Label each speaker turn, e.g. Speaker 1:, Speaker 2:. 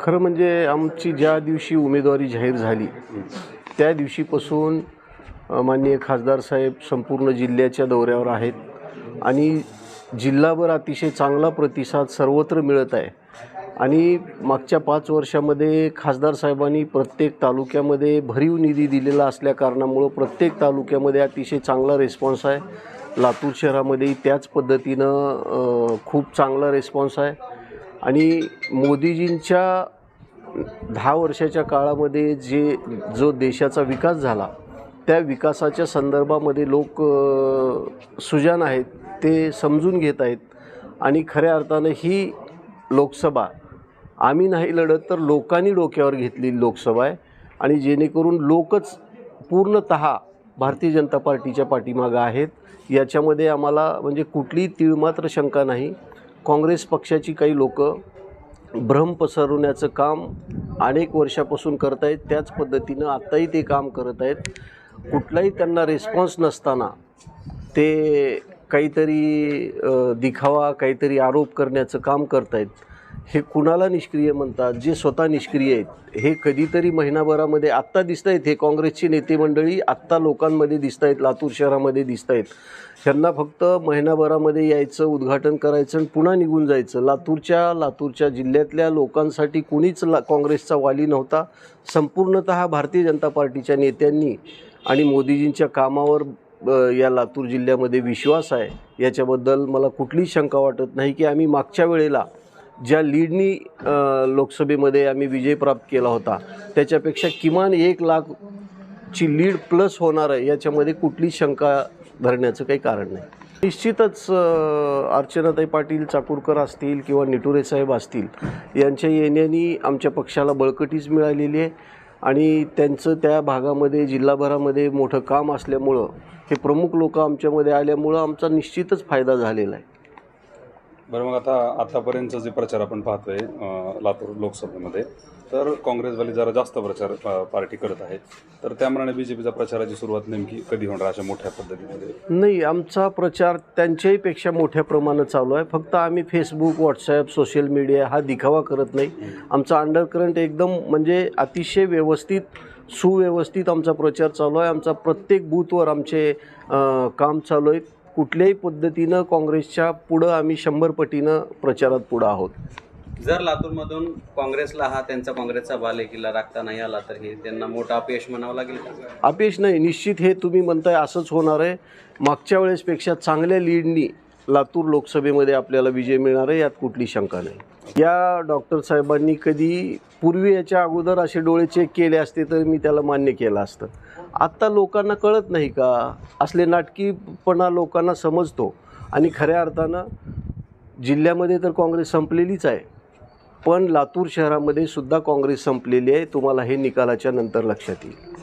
Speaker 1: खरं म्हणजे आमची ज्या दिवशी उमेदवारी जाहीर झाली त्या दिवशीपासून माननीय खासदार साहेब संपूर्ण जिल्ह्याच्या दौऱ्यावर आहेत आणि जिल्हाभर अतिशय चांगला प्रतिसाद सर्वत्र मिळत आहे. आणि मागच्या पाच वर्षामध्ये खासदार साहेबांनी प्रत्येक तालुक्यामध्ये भरीव निधी दिलेला असल्या कारणामुळं प्रत्येक तालुक्यामध्ये अतिशय चांगला रिस्पॉन्स आहे. लातूर शहरामध्येही त्याच पद्धतीनं खूप चांगला रिस्पॉन्स आहे. आणि मोदीजींच्या दहा वर्षाच्या काळामध्ये जे जो देशाचा विकास झाला त्या विकासाच्या संदर्भामध्ये लोक सुजान आहेत ते समजून घेत आहेत. आणि खऱ्या अर्थानं ही लोकसभा आम्ही नाही लढत तर लोकांनी डोक्यावर घेतलेली लोकसभा आहे. आणि जेणेकरून लोकच पूर्णत भारतीय जनता पार्टीच्या पाठीमागं आहेत. याच्यामध्ये आम्हाला म्हणजे कुठलीही तीळमात्र शंका नाही. काँग्रेस पक्षाची काही लोक भ्रम पसरवण्याचं काम अनेक वर्षापासून करत आहेत त्याच पद्धतीनं आत्ताही ते काम करत आहेत. कुठलाही त्यांना रिस्पॉन्स नसताना ते काहीतरी दिखावा काहीतरी आरोप करण्याचं काम करत आहेत हे कुणाला निष्क्रिय म्हणतात? जे स्वतः निष्क्रिय आहेत. हे कधीतरी महिनाभरामध्ये आत्ता दिसत आहेत हे काँग्रेसची नेते मंडळी आत्ता लोकांमध्ये दिसत आहेत लातूर शहरामध्ये दिसत आहेत ह्यांना फक्त महिनाभरामध्ये यायचं उद्घाटन करायचं आणि पुन्हा निघून जायचं. लातूरच्या लातूरच्या जिल्ह्यातल्या लोकांसाठी कुणीच ला काँग्रेसचा वाली नव्हता. संपूर्णत भारतीय जनता पार्टीच्या नेत्यांनी आणि मोदीजींच्या कामावर या लातूर जिल्ह्यामध्ये विश्वास आहे. याच्याबद्दल मला कुठलीच शंका वाटत नाही की आम्ही मागच्या वेळेला ज्या लीडनी लोकसभेमध्ये आम्ही विजय प्राप्त केला होता त्याच्यापेक्षा किमान एक लाख ची लीड प्लस होणार आहे याच्यामध्ये कुठली शंका धरण्याचं काही कारण नाही. निश्चितच अर्चनाताई पाटील चाकूरकर असतील किंवा निटुरे साहेब असतील यांच्या येण्याने आमच्या पक्षाला बळकटीच मिळालेली आहे आणि त्यांचं त्या भागामध्ये जिल्हाभरामध्ये मोठं काम असल्यामुळं हे प्रमुख लोक आमच्यामध्ये आल्यामुळं आमचा निश्चितच फायदा झालेला आहे.
Speaker 2: बरं मग आता आतापर्यंतचा जे प्रचार आपण पाहतोय लातूर लोकसभेमध्ये तर काँग्रेसवाली जरा जास्त प्रचार पार्टी करत आहे तर त्याप्रमाणे बी जे पीचा प्रचाराची सुरुवात नेमकी कधी होणार अशा मोठ्या पद्धतीमध्ये?
Speaker 1: नाही आमचा प्रचार त्यांच्याही पेक्षा मोठ्या प्रमाणात चालू आहे. फक्त आम्ही फेसबुक व्हॉट्सॲप सोशल मीडिया हा दिखावा करत नाही. आमचा अंडरकरंट एकदम म्हणजे अतिशय व्यवस्थित सुव्यवस्थित आमचा प्रचार चालू आहे. आमचा प्रत्येक बूथवर आमचे काम चालू आहे. कुठल्याही पद्धतीनं काँग्रेसच्या पुढं आम्ही शंभर पटीनं प्रचारात पुढं आहोत.
Speaker 3: जर लातूरमधून काँग्रेसला हा त्यांचा काँग्रेसचा बालेकिल्ला राखता नाही आला तर हे त्यांना मोठं अपयश म्हणावं लागेल का?
Speaker 1: अपयश नाही निश्चित हे तुम्ही म्हणताय असंच होणार आहे. मागच्या वेळेसपेक्षा चांगल्या लीडनी लातूर लोकसभेमध्ये आपल्याला विजय मिळणार आहे यात कुठली शंका नाही. या डॉक्टर साहेबांनी कधी पूर्वी याच्या अगोदर असे डोळे चेक केले असते तर मी त्याला मान्य केलं असतं. आत्ता लोकांना कळत नाही का? असले नाटकीपणा लोकांना समजतो. आणि खऱ्या अर्थानं जिल्ह्यामध्ये तर काँग्रेस संपलेलीच आहे. पण लातूर शहरामध्ये सुद्धा काँग्रेस संपलेली आहे. तुम्हाला हे निकालाच्या नंतर लक्षात येईल.